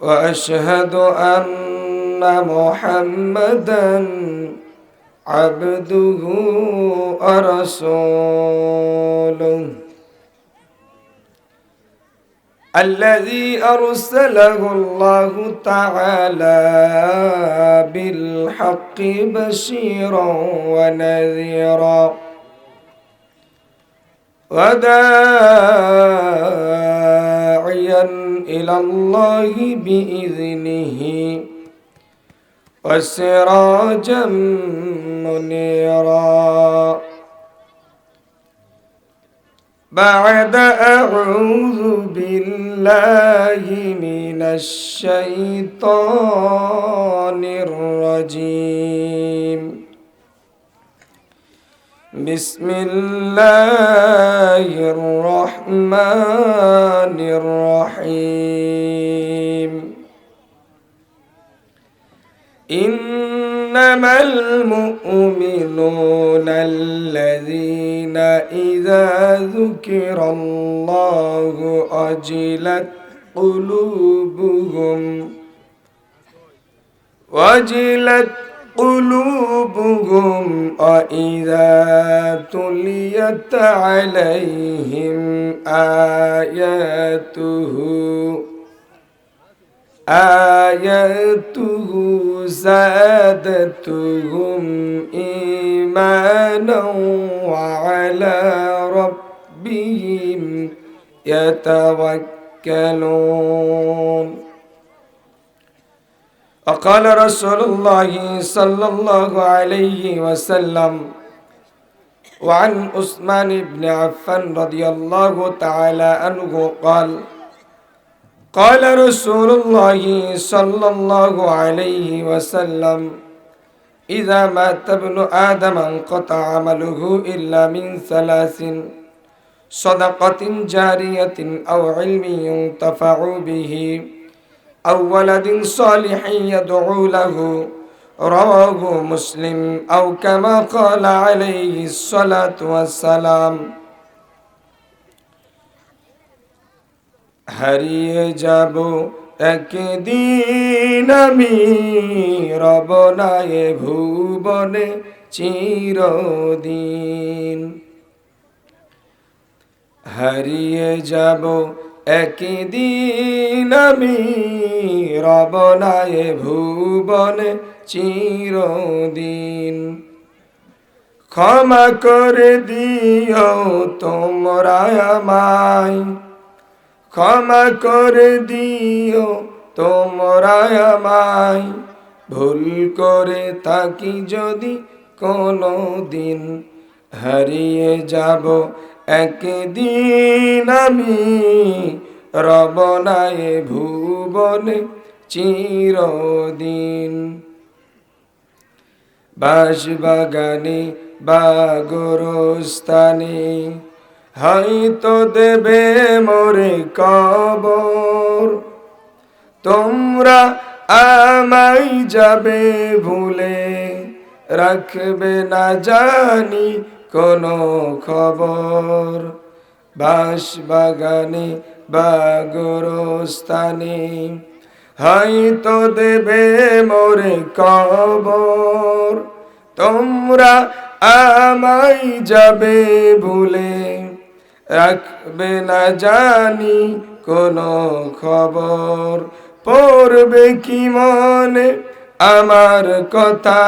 وأشهد أن محمدا عبده ورسوله. الذي أرسله الله تعالى بالحق بشيرا ونذيرا. وداعيا إلى الله بإذنه وسراجا منيرا بعد أعوذ بالله من الشيطان الرجيم بسم الله الرحمن الرحيم. إنما المؤمنون الذين إذا ذكر الله أجلت قلوبهم وجلت قلوبهم وإذا تليت عليهم آياته. آياته زادتهم إيمانا وعلى ربهم يتوكلون. وقال رسول الله صلى الله عليه وسلم وعن عثمان بن عفان رضي الله تعالى عنه قال قال رسول الله صلى الله عليه وسلم إذا مات ابن آدم انقطع عمله إلا من ثلاث صدقة جارية أو علم ينتفع به أو ولد صالح يدعو له رواه مسلم أو كما قال عليه الصلاة والسلام হারিয়ে যাব একদিন আমি রবনায় ভুবনে চিরদিন হারিয়ে যাব একদিন আমি রবনায় ভুবনে চিরদিন। ক্ষমা করে দিও তোমরা আমায়। ক্ষমা করে দিও তোমরা আমায়। ভুল করে থাকি যদি কোনো দিন হারিয়ে যাব একদিন আমি রবনায় ভুবনে চিরদিন। বাস বাগানে বা গোরস্থানে হয়তো দেবে মোরে কবর। তোমরা আমাই যাবে ভুলে, রাখবে না জানি কোনো খবর। বাস বাগানে বা গোরস্থানে হয়তো দেবে মোরে কবর। তোমরা আমাই যাবে ভুলে রাখবে না জানি কোনো খবর। পড়বে কি মনে আমার কথা?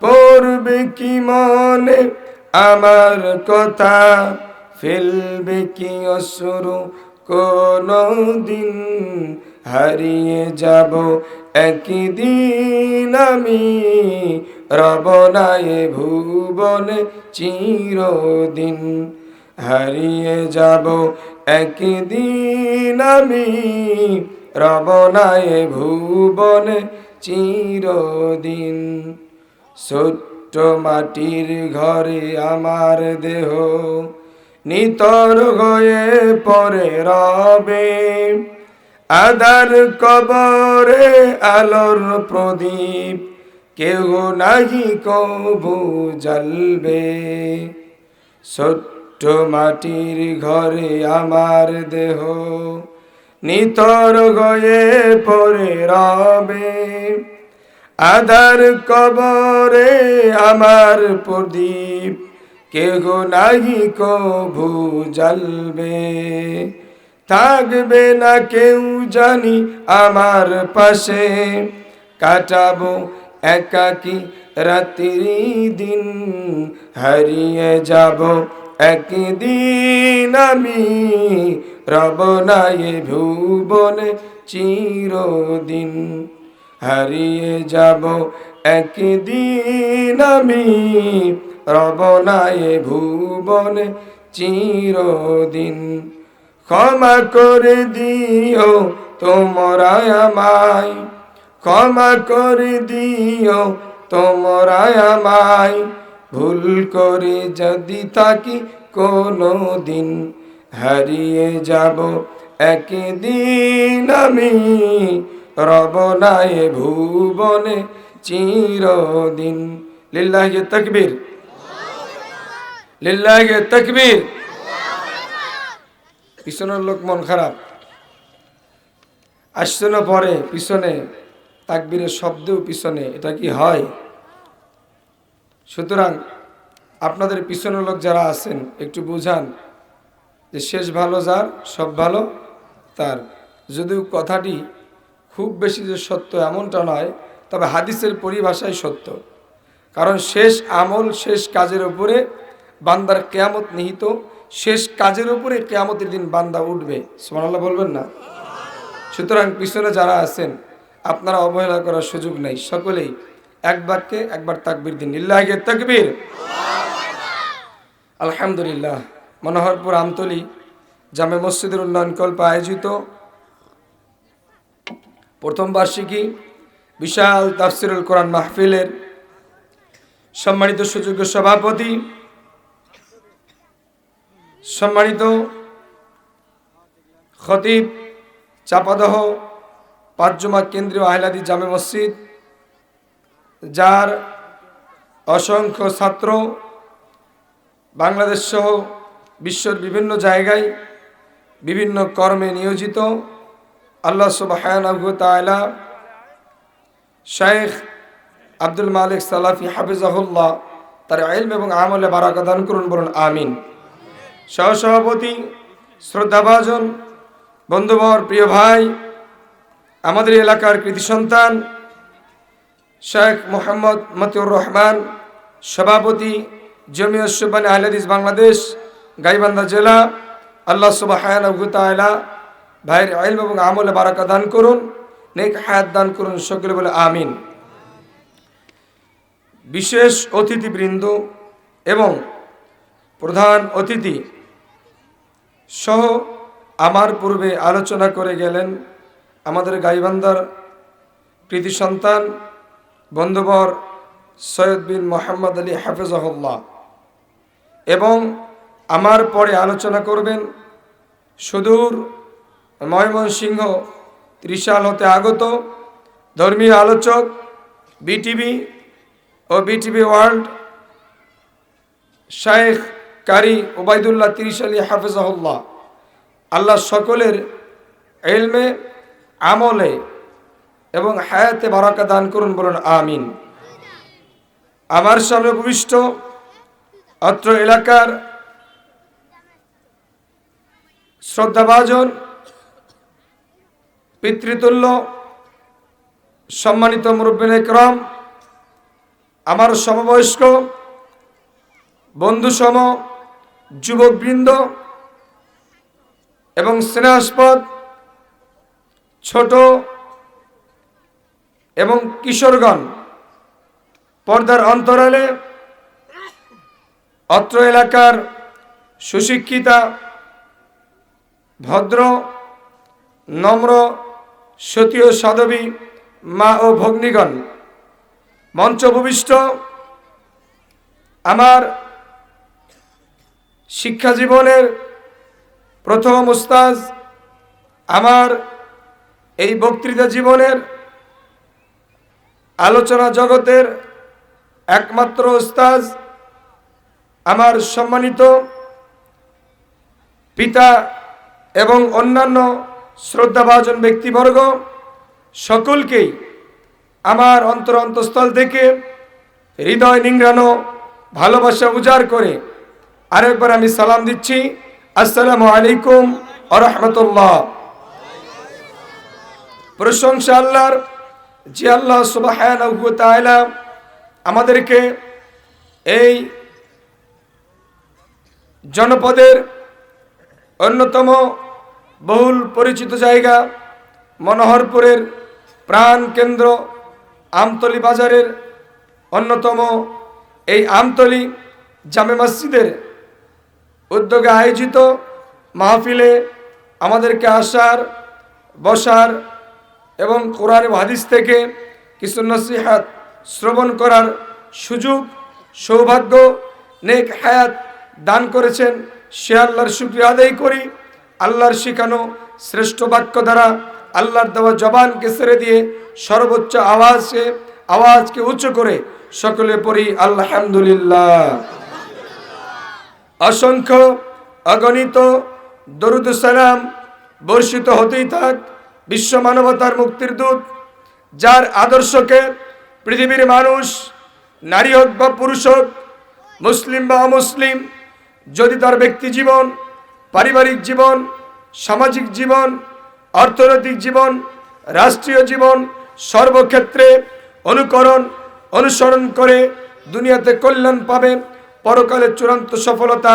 পড়বে কি মনে আমার কথা ফেলবে কি অসুরু কোনো দিন হারিয়ে যাব। একদিন আমি রবনায় ভুবনে চিরদিন হারিয়ে যাব। একদিন আমি রবনায় ভুবনে চিরদিন ছোট্ট মাটির ঘরে আমার দেহ, নিতর হয়ে পরে রবে। আদার কবরে আলোর প্রদীপ কেউ নাহি কবু জ্বলবে। ছোট্ট মাটির ঘরে আমার দেহ, নিতর গয়ে পরে রবে। আধার কবরে আমার প্রদীপ, কেহ নাহি কভু জ্বলবে। থাকবে না কেউ জানি আমার পাশে, কাটাবো একাকি রাত্রি দিন। হারিয়ে যাব একদিন আমি রব নাই ভুবনে চিরদিন। হারিয়ে যাব একদিন আমি। রবনায় ভুবনে চিরদিন। ক্ষমা করে দিও তোমরা আমায়। ক্ষমা করে দিও তোমরা আমায়। ভুল করে যদি থাকি কোনো দিন হারিয়ে যাব একদিন আমি। রবনায় ভুবনে চিরদিন। লিল্লাহে তকবীর। লিল্লাহে তকবীর। পিছনের লোক মন খারাপ। আসছে না পরে পিছনে, তাকবীরের শব্দেও পিছনে, এটা কি হয়? সুতরাং আপনাদের পিছনের লোক যারা আছেন, একটু বুঝান যে শেষ ভালো যার, সব ভালো তার। যদিও কথাটি খুব বেশি যে সত্য এমনটা নয়, তবে হাদিসের পরিভাষায় সত্য। কারণ শেষ আমল শেষ কাজের উপরে বান্দার কেয়ামত নিহিত, শেষ কাজের উপরে কেয়ামতের দিন বান্দা উঠবে। সোমানাল্লাহ বলবেন না? সুতরাং পিছনে যারা আছেন, আপনারা অবহেলা করার সুযোগ নেই। সকলেই এক বাক্যে একবার তাকবির দিন। ইল্লাহে তাকবীর। আলহামদুলিল্লাহ। মনোহরপুর আমতলি জামে মসজিদের উন্নয়ন কল্প আয়োজিত প্রথম বার্ষিকী বিশাল তাফসিরুল কোরআন মাহফিলের সম্মানিত সুযোগ্য সভাপতি, সম্মানিত খতিব চাপাদহ পাঁচজমা কেন্দ্রীয় আহিলাদি জামে মসজিদ, যার অসংখ্য ছাত্র বাংলাদেশ সহ বিশ্বের বিভিন্ন জায়গায় বিভিন্ন কর্মে নিয়োজিত আল্লাহ সুবাহানবতালা শেখ আব্দুল মালিক সালাফি হাফিজাহুল্লাহ তার আইলম এবং আমলে বারাকা দান করুন বলুন, আমিন। সহসভাপতি, শ্রদ্ধাভাজন, বন্ধুবর, প্রিয় ভাই, আমাদের এলাকার কৃতি সন্তান শেখ মোহাম্মদ মতিউর রহমান, সভাপতি জমিয়ত সুবান আহলাদিস বাংলাদেশ, গাইবান্ধা জেলা, আল্লাহ সুবাহায়লা ভাইয়ের আইল এবং আমলে বারাকা দান করুন, নেক হায়াত দান করুন সকলে বলে আমিন। বিশেষ অতিথিবৃন্দ এবং প্রধান অতিথি সহ আমার পূর্বে আলোচনা করে গেলেন আমাদের গাইবান্ধার কৃতি সন্তান, বন্ধুবর সৈয়দ বিন মোহাম্মদ আলী হাফেজাহুল্লাহ এবং আমার পরে আলোচনা করবেন সুদূর ময়মনসিংহ ত্রিশাল হতে আগত ধর্মীয় আলোচক, বিটিভি ও বিটিভি ওয়ার্ল্ড, শায়েখ কারি ওবায়দুল্লাহ তিরিশ আলী হাফেজাহুল্লাহ। আল্লাহ সকলের এলমে, আমলে এবং হায়াতে বারাকা দান করুন বলুন, আমিন। আমার সামনে উপবিষ্ট অত্র এলাকার শ্রদ্ধাভাজন পিতৃতুল্য, সম্মানিত মুরব্বিন একরম আমার সমবয়স্ক, বন্ধুসম, যুবকবৃন্দ এবং স্নেহাস্পদ ছোট এবং কিশোরগণ, পর্দার অন্তরালে অত্র এলাকার সুশিক্ষিতা, ভদ্র, নম্র সতীয় সাধবী মা ও ভগ্নীগণ মঞ্চ ভূমিষ্ঠ আমার শিক্ষা জীবনের প্রথম উস্তাজ আমার এই বক্তৃতা জীবনের আলোচনা জগতের একমাত্র উস্তাজ আমার সম্মানিত পিতা এবং অন্যান্য শ্রদ্ধাভাজন ব্যক্তিবর্গ সকলকেই আমার অন্তর অন্তঃস্থল থেকে হৃদয় নিংড়ানো, ভালোবাসা উজাড় করে আরেকবার আমি সালাম দিচ্ছি। আসসালামু আলাইকুম আরহামতুল্লাহ প্রশংসা আল্লাহর, যে আল্লাহ সুবাহ আমাদেরকে এই জনপদের অন্যতম বহুল পরিচিত জায়গা, মনোহরপুরের প্রাণ কেন্দ্র, আমতলি বাজারের অন্যতম। এই আমতলি জামে মসজিদের উদ্যোগে আয়োজিত মাহফিলে আমাদেরকে আসার, বসার এবং কোরআন হাদিস থেকে কিছু নসিহাত শ্রবণ করার সুযোগ, সৌভাগ্য, নেক হায়াত দান করেছেন। সে আল্লাহর শুক্রিয়া আদায় করি। আল্লাহর শিখানো শ্রেষ্ঠ বাক্য দ্বারা আল্লাহর দেওয়া জবানকে ছেড়ে দিয়ে সর্বোচ্চ আওয়াজকে আওয়াজকে উঁচু করে সকলে পড়ি আলহামদুলিল্লাহ। অসংখ্য অগণিত দরুদ সালাম বর্ষিত হতেই থাক, বিশ্ব মানবতার মুক্তির দূত, যার আদর্শকে পৃথিবীর মানুষ, নারী হোক বা পুরুষ হোক, মুসলিম বা অমুসলিম, যদি তার ব্যক্তি জীবন পারিবারিক জীবন, সামাজিক জীবন, অর্থনৈতিক জীবন, রাষ্ট্রীয় জীবন, সর্বক্ষেত্রে অনুকরণ, অনুসরণ করে দুনিয়াতে কল্যাণ পাবে পরকালে চূড়ান্ত সফলতা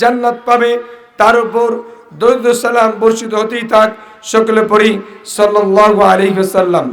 জান্নাত পাবে, তার উপর দরুদ সালাম বর্ষিত হতেই থাক, সকলে পড়ি সাল্লাল্লাহু আলাইহি ওয়াসাল্লাম।